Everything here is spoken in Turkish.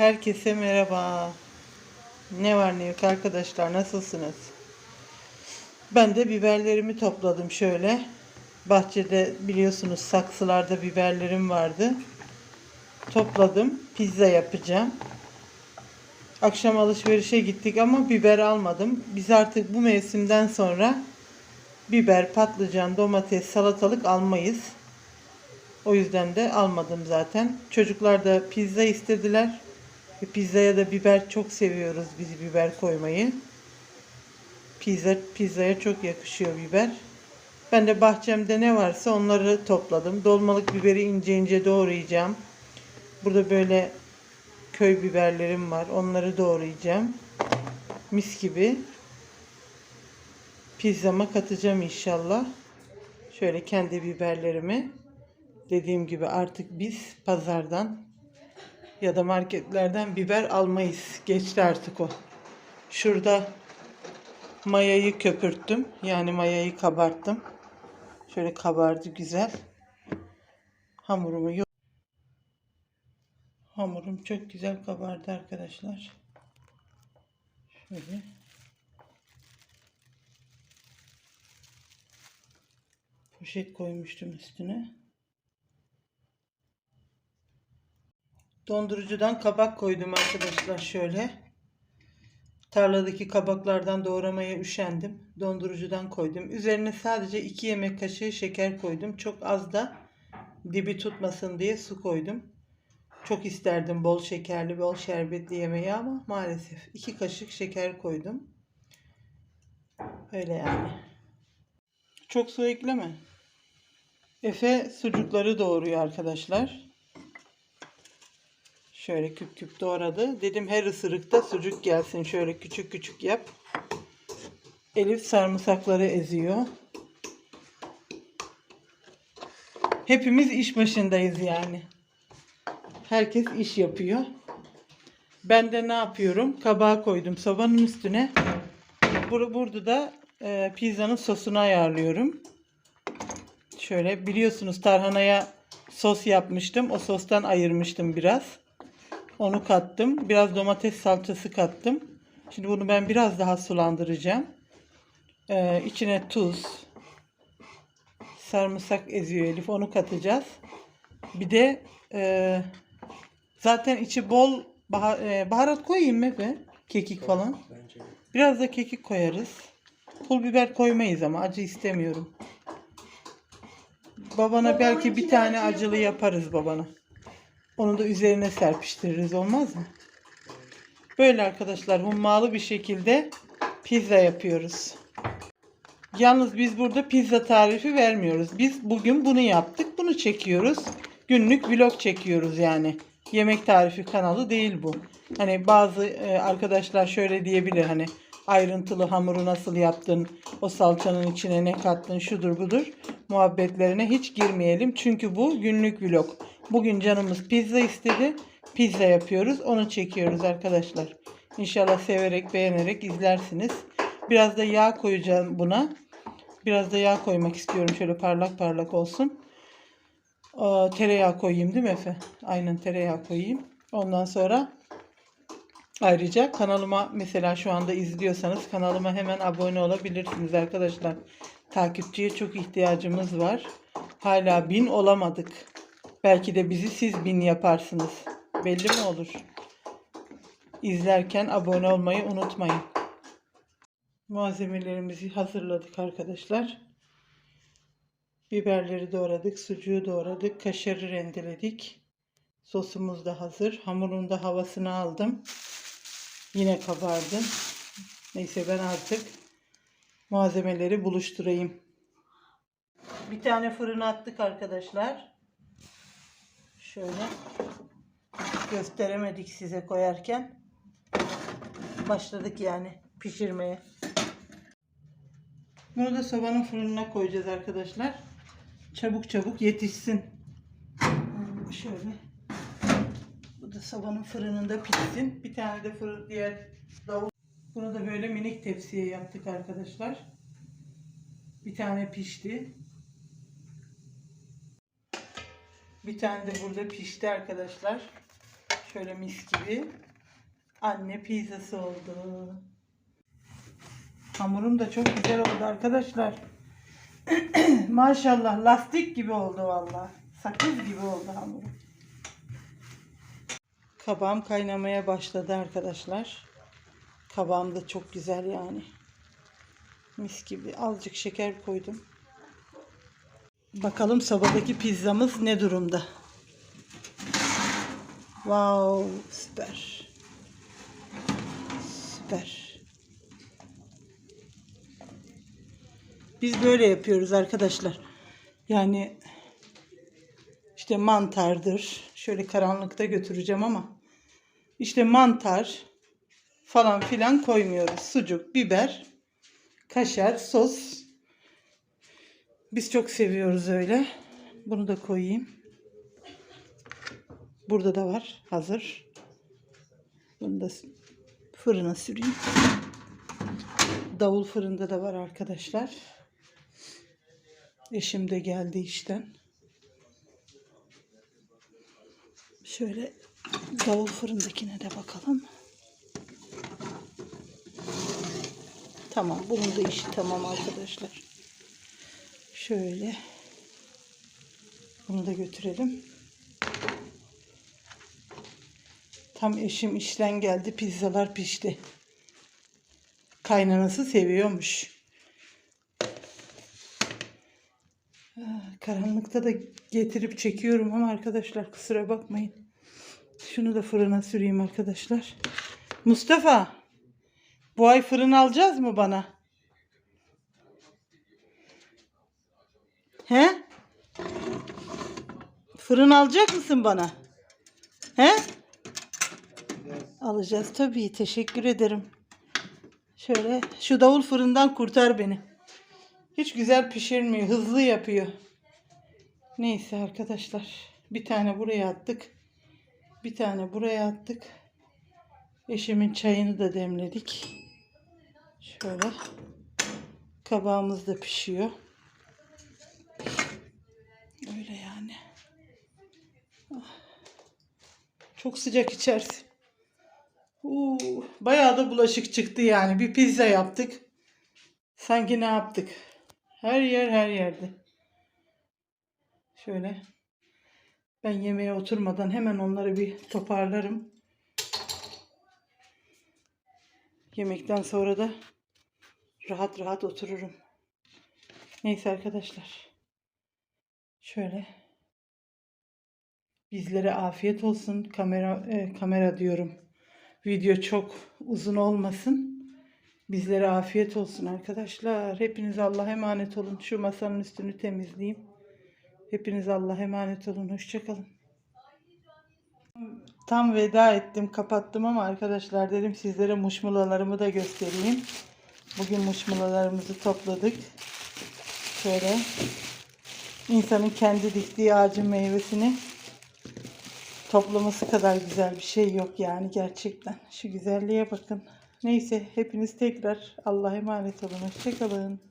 Herkese merhaba. Ne var ne yok arkadaşlar nasılsınız? Ben de biberlerimi topladım şöyle. Bahçede biliyorsunuz saksılarda biberlerim vardı. Topladım. Pizza yapacağım. Akşam alışverişe gittik ama biber almadım. Biz artık bu mevsimden sonra biber, patlıcan, domates, salatalık almayız. O yüzden de almadım zaten. Çocuklar da pizza istediler. Pizzaya da biber çok seviyoruz biz biber koymayı. Pizza pizzaya çok yakışıyor biber. Ben de bahçemde ne varsa onları topladım. Dolmalık biberi ince ince doğrayacağım. Burada böyle köy biberlerim var. Onları doğrayacağım. Mis gibi. Pizzama katacağım inşallah. Şöyle kendi biberlerimi. Dediğim gibi artık biz pazardan ya da marketlerden biber almayız. Geçti artık o. Şurada mayayı köpürttüm. Yani mayayı kabarttım. Şöyle kabardı güzel. Hamurumu yok. Hamurum çok güzel kabardı arkadaşlar. Şöyle. Poşet koymuştum üstüne. Dondurucudan kabak koydum arkadaşlar şöyle. Tarladaki kabaklardan doğramaya üşendim. Dondurucudan koydum. Üzerine sadece 2 yemek kaşığı şeker koydum. Çok az da dibi tutmasın diye su koydum. Çok isterdim bol şekerli, bol şerbetli yemeği ama maalesef 2 kaşık şeker koydum. Öyle yani. Çok su ekleme. Efe sucukları doğuruyor arkadaşlar. Şöyle küp küp doğradı. Dedim her ısırıkta sucuk gelsin. Şöyle küçük küçük yap. Elif sarımsakları eziyor. Hepimiz iş başındayız yani. Herkes iş yapıyor. Ben de ne yapıyorum? Kabağı koydum sobanın üstüne. Bur burada da e, pizzanın sosunu ayarlıyorum. Şöyle biliyorsunuz tarhanaya sos yapmıştım. O sostan ayırmıştım biraz. Onu kattım. Biraz domates salçası kattım. Şimdi bunu ben biraz daha sulandıracağım. Ee, içine tuz, sarımsak eziyor Elif. Onu katacağız. Bir de e, zaten içi bol bahar, e, baharat koyayım mı be? Kekik falan. Biraz da kekik koyarız. Pul biber koymayız ama acı istemiyorum. Babana belki bir tane acılı yaparız babana. Onu da üzerine serpiştiririz olmaz mı? Böyle arkadaşlar hummalı bir şekilde pizza yapıyoruz. Yalnız biz burada pizza tarifi vermiyoruz. Biz bugün bunu yaptık. Bunu çekiyoruz. Günlük vlog çekiyoruz yani. Yemek tarifi kanalı değil bu. Hani bazı e, arkadaşlar şöyle diyebilir hani ayrıntılı hamuru nasıl yaptın, o salçanın içine ne kattın, şudur budur muhabbetlerine hiç girmeyelim. Çünkü bu günlük vlog. Bugün canımız pizza istedi. Pizza yapıyoruz. Onu çekiyoruz arkadaşlar. İnşallah severek, beğenerek izlersiniz. Biraz da yağ koyacağım buna. Biraz da yağ koymak istiyorum. Şöyle parlak parlak olsun. Aa, tereyağı koyayım değil mi Efe? Aynen tereyağı koyayım. Ondan sonra ayrıca kanalıma mesela şu anda izliyorsanız kanalıma hemen abone olabilirsiniz arkadaşlar. Takipçiye çok ihtiyacımız var. Hala bin olamadık. Belki de bizi siz bin yaparsınız. Belli mi olur? İzlerken abone olmayı unutmayın. Malzemelerimizi hazırladık arkadaşlar. Biberleri doğradık, sucuğu doğradık, kaşarı rendeledik. Sosumuz da hazır. Hamurun da havasını aldım. Yine kabardı. Neyse ben artık malzemeleri buluşturayım. Bir tane fırına attık arkadaşlar. Şöyle gösteremedik size koyarken. Başladık yani pişirmeye. Bunu da sobanın fırınına koyacağız arkadaşlar. Çabuk çabuk yetişsin. Şöyle. Bu da sobanın fırınında pişsin. Bir tane de fırın diğer davul. Bunu da böyle minik tepsiye yaptık arkadaşlar. Bir tane pişti. Bir tane de burada pişti arkadaşlar. Şöyle mis gibi anne pizzası oldu. Hamurum da çok güzel oldu arkadaşlar. Maşallah lastik gibi oldu vallahi. Sakız gibi oldu hamurum. Kabağım kaynamaya başladı arkadaşlar. Kabağım da çok güzel yani. Mis gibi. Azıcık şeker koydum. Bakalım sobadaki pizzamız ne durumda? Wow, süper. Süper. Biz böyle yapıyoruz arkadaşlar. Yani işte mantardır. Şöyle karanlıkta götüreceğim ama işte mantar falan filan koymuyoruz. Sucuk, biber, kaşar, sos. Biz çok seviyoruz öyle. Bunu da koyayım. Burada da var hazır. Bunu da fırına süreyim. Davul fırında da var arkadaşlar. Eşim de geldi işten. Şöyle davul fırındakine de bakalım. Tamam bunun da işi tamam arkadaşlar. Şöyle bunu da götürelim. Tam eşim işten geldi. Pizzalar pişti. Kaynanası seviyormuş. Ah, Karanlıkta da getirip çekiyorum ama arkadaşlar kusura bakmayın. Şunu da fırına süreyim arkadaşlar. Mustafa, bu ay fırın alacağız mı bana? He? Fırın alacak mısın bana? He? Alacağız tabii. Teşekkür ederim. Şöyle şu davul fırından kurtar beni. Hiç güzel pişirmiyor. Hızlı yapıyor. Neyse arkadaşlar. Bir tane buraya attık. Bir tane buraya attık. Eşimin çayını da demledik. Şöyle. Kabağımız da pişiyor. Öyle yani. Ah. Çok sıcak içerisi. Uuu, bayağı da bulaşık çıktı yani. Bir pizza yaptık. Sanki ne yaptık? Her yer her yerde. Şöyle. Ben yemeğe oturmadan hemen onları bir toparlarım. Yemekten sonra da rahat rahat otururum. Neyse arkadaşlar. Şöyle. Bizlere afiyet olsun. Kamera e, kamera diyorum. Video çok uzun olmasın. Bizlere afiyet olsun arkadaşlar. Hepiniz Allah'a emanet olun. Şu masanın üstünü temizleyeyim. Hepiniz Allah'a emanet olun. Hoşçakalın. Tam veda ettim, kapattım ama arkadaşlar dedim sizlere muşmulalarımı da göstereyim. Bugün muşmulalarımızı topladık. Şöyle insanın kendi diktiği ağacın meyvesini toplaması kadar güzel bir şey yok yani gerçekten. Şu güzelliğe bakın. Neyse hepiniz tekrar Allah'a emanet olun. Hoşçakalın.